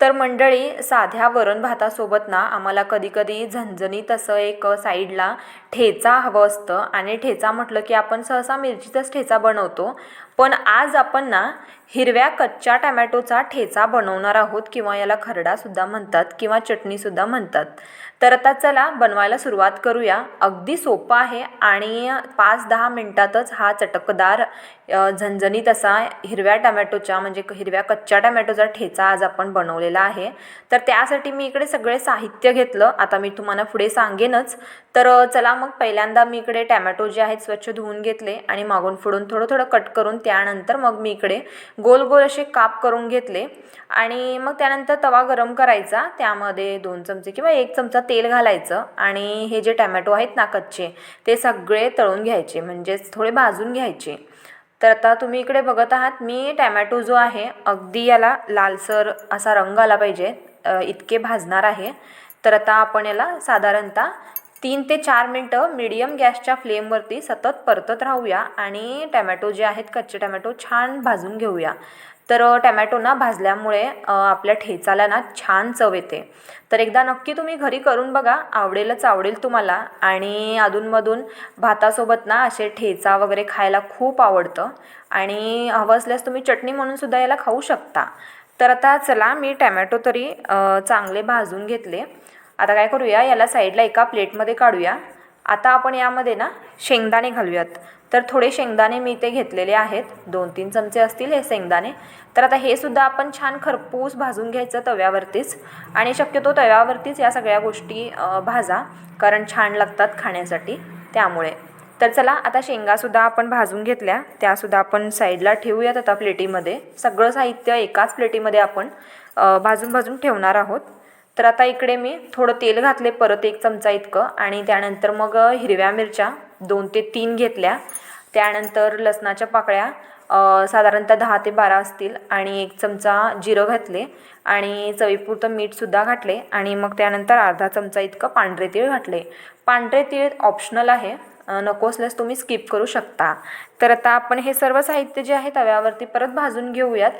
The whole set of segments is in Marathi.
तर मंडळी साध्या वरण भातासोबत ना आम्हाला कधीकधी झणझणीत असं एक साईडला ठेचा हवं असतं. आणि ठेचा म्हटलं की आपण सहसा मिरचीचाच ठेचा बनवतो. पण आज आपण ना हिरव्या कच्च्या टमॅटोचा ठेचा बनवणार आहोत किंवा याला खरडासुद्धा म्हणतात किंवा चटणीसुद्धा म्हणतात. तर आता चला बनवायला सुरुवात करूया. अगदी सोपं आहे आणि पाच दहा मिनटातच हा चटकदार झणझणीत असा हिरव्या टमॅटोच्या म्हणजे हिरव्या कच्च्या टमॅटोचा ठेचा आज आपण बनवलेला आहे. तर त्यासाठी मी इकडे सगळे साहित्य घेतलं. आता मी तुम्हाला पुढे सांगेनच. तर चला मग पहिल्यांदा मी इकडे टॅमॅटो जे आहेत स्वच्छ धुवून घेतले आणि मागून फुडून थोडं थोडं कट करून त्यानंतर मग मी इकडे गोल गोल असे काप करून घेतले. आणि मग त्यानंतर तवा गरम करायचा. त्यामध्ये दोन चमचे किंवा एक चमचा तेल घालायचं आणि हे जे टॅमॅटो आहेत ना कच्चे ते सगळे तळून घ्यायचे. म्हणजेच थोडे भाजून घ्यायचे. तर आता तुम्ही इकडे बघत आहात मी टॅमॅटो जो आहे अगदी याला लालसर असा रंग आला पाहिजे इतके भाजणार आहे. तर आता आपण याला साधारणतः तीन ते चार मिनटं मीडियम गॅसच्या फ्लेमवरती सतत परतत राहूया आणि टॅमॅटो जे आहेत कच्चे टॅमॅटो छान भाजून घेऊया. तर टॅमॅटो ना भाजल्यामुळे आपल्या ठेचाला ना छान चव येते. तर एकदा नक्की तुम्ही घरी करून बघा आवडेलच आवडेल तुम्हाला. आणि अधूनमधून भातासोबत ना असे ठेचा वगैरे खायला खूप आवडतं. आणि हवं असल्यास तुम्ही चटणी म्हणूनसुद्धा याला खाऊ शकता. तर आता चला मी टॅमॅटो तरी चांगले भाजून घेतले. आता काय करूया याला साईडला एका प्लेटमध्ये काढूया. आता आपण यामध्ये ना शेंगदाणे घालूयात. तर थोडे शेंगदाणे मी इथे घेतलेले आहेत. दोन तीन चमचे असतील हे शेंगदाणे. तर आता हे सुद्धा आपण छान खरपूस भाजून घ्यायचं तव्यावरतीच. आणि शक्यतो तव्यावरतीच या सगळ्या गोष्टी भाजा कारण छान लागतात खाण्यासाठी. त्यामुळे. तर चला आता शेंगासुद्धा आपण भाजून घेतल्या. त्यासुद्धा आपण साईडला ठेवूयात आता प्लेटीमध्ये. सगळं साहित्य एकाच प्लेटीमध्ये आपण भाजून भाजून ठेवणार आहोत. तर आता इकडे मी थोडं तेल घातले परत एक चमचा इतकं. आणि त्यानंतर मग हिरव्या मिरच्या दोन ते तीन घेतल्या. त्यानंतर लसणाच्या पाकळ्या साधारणतः दहा ते बारा असतील आणि एक चमचा जिरं घातले आणि चवीपुरतं मीठसुद्धा घातले आणि मग त्यानंतर अर्धा चमचा इतकं पांढरे तीळ घातले. पांढरे तीळ ऑप्शनल आहे नको असल्यास तुम्ही स्किप करू शकता. तर आता आपण हे सर्व साहित्य जे आहे तव्यावरती परत भाजून घेऊयात.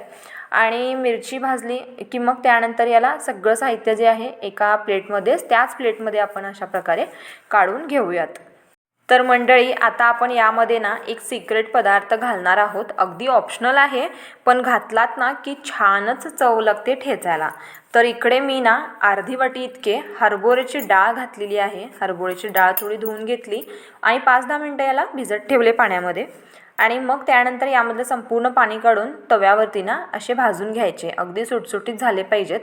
आणि मिरची भाजली की मग त्यानंतर याला सगळं साहित्य जे आहे एका प्लेटमध्येच त्याच प्लेटमध्ये आपण अशा प्रकारे काढून घेऊयात. तर मंडळी आता आपण यामध्ये ना एक सिक्रेट पदार्थ घालणार आहोत. अगदी ऑप्शनल आहे पण घातलात ना की छानच चव लागते ठेचायला. तर इकडे मी ना अर्धी वाटी इतके हरभोऱ्याची डाळ घातलेली आहे. हरभोऱ्याची डाळ थोडी धुवून घेतली आणि पाच दहा मिनटं याला भिजत ठेवले पाण्यामध्ये. आणि मग त्यानंतर यामधलं संपूर्ण पाणी काढून तव्यावरती ना असे भाजून घ्यायचे. अगदी सुटसुटीत झाले पाहिजेत.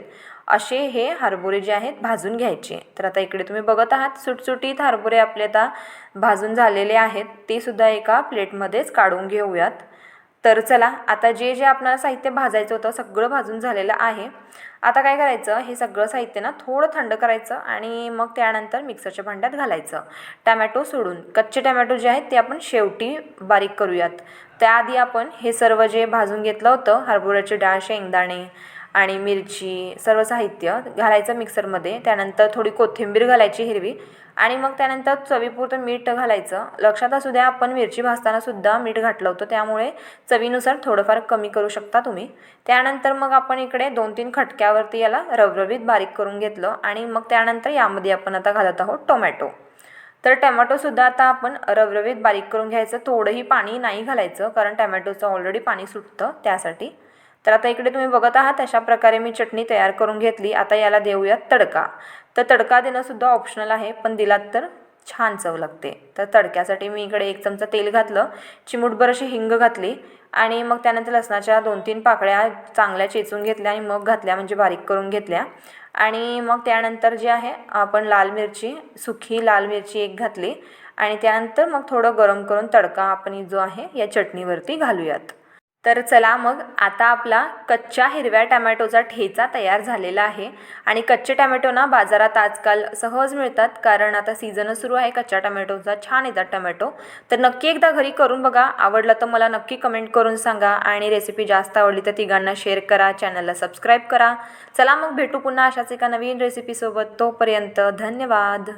असे हे हरभरे जे आहेत भाजून घ्यायचे. तर आता इकडे तुम्ही बघत आहात सुटसुटीत हरभरे आपले आता भाजून झालेले आहेत. ते सुद्धा एका प्लेटमध्येच काढून घेऊयात. तर चला आता जे जे आपल्याला साहित्य भाजायचं होतं सगळं भाजून झालेलं आहे. आता काय करायचं? हे सगळं साहित्य ना थोडं थंड करायचं आणि मग त्यानंतर मिक्सरच्या भांड्यात घालायचं. टॅमॅटो सोडून. कच्चे टॅमॅटो जे आहेत ते आपण शेवटी बारीक करूयात. त्याआधी आपण हे सर्व जे भाजून घेतलं होतं हरभऱ्याची डाळ शेंगदाणे आणि मिरची सर्व साहित्य घालायचं मिक्सरमध्ये. त्यानंतर थोडी कोथिंबीर घालायची हिरवी आणि मग त्यानंतर चवीपुरतं मीठ घालायचं. लक्षात असू द्या आपण मिरची भाजतानासुद्धा मीठ घातलं होतं. त्यामुळे चवीनुसार थोडंफार कमी करू शकता तुम्ही. त्यानंतर मग आपण इकडे दोन तीन खटक्यावरती याला रवरवीत बारीक करून घेतलं आणि मग त्यानंतर यामध्ये आपण आता घालत आहोत टोमॅटो. तर टमॅटोसुद्धा आता आपण रवरवीत बारीक करून घ्यायचं. थोडंही पाणी नाही घालायचं कारण टमॅटोचं ऑलरेडी पाणी सुटतं त्यासाठी. तर आता इकडे तुम्ही बघत आहात अशा प्रकारे मी चटणी तयार करून घेतली. आता याला देऊयात तडका. तर तडका देणंसुद्धा ऑप्शनल आहे पण दिलात तर छान चव लागते. तर तडक्यासाठी मी इकडे एक चमचा तेल घातलं चिमूटभर अशी हिंग घातली आणि मग त्यानंतर लसणाच्या दोन तीन पाकळ्या चांगल्या चेचून घेतल्या आणि मग घातल्या म्हणजे बारीक करून घेतल्या. आणि मग त्यानंतर जे आहे आपण लाल मिरची सुखी लाल मिरची एक घातली आणि त्यानंतर मग थोडं गरम करून तडका आपण जो आहे या चटणीवरती घालूयात. तर चला मग आता आपला कच्च्या हिरव्या टमॅटोचा ठेचा तयार झालेला आहे. आणि कच्चे टमॅटो ना बाजारात आजकाल सहज मिळतात कारण आता सीझनच सुरू आहे कच्च्या टमॅटोचा छान येतात टमॅटो. तर नक्की एकदा घरी करून बघा आवडलं तर मला नक्की कमेंट करून सांगा आणि रेसिपी जास्त आवडली तर तिघांना शेअर करा चॅनलला सबस्क्राईब करा. चला मग भेटू पुन्हा अशाच एका नवीन रेसिपीसोबत तोपर्यंत धन्यवाद.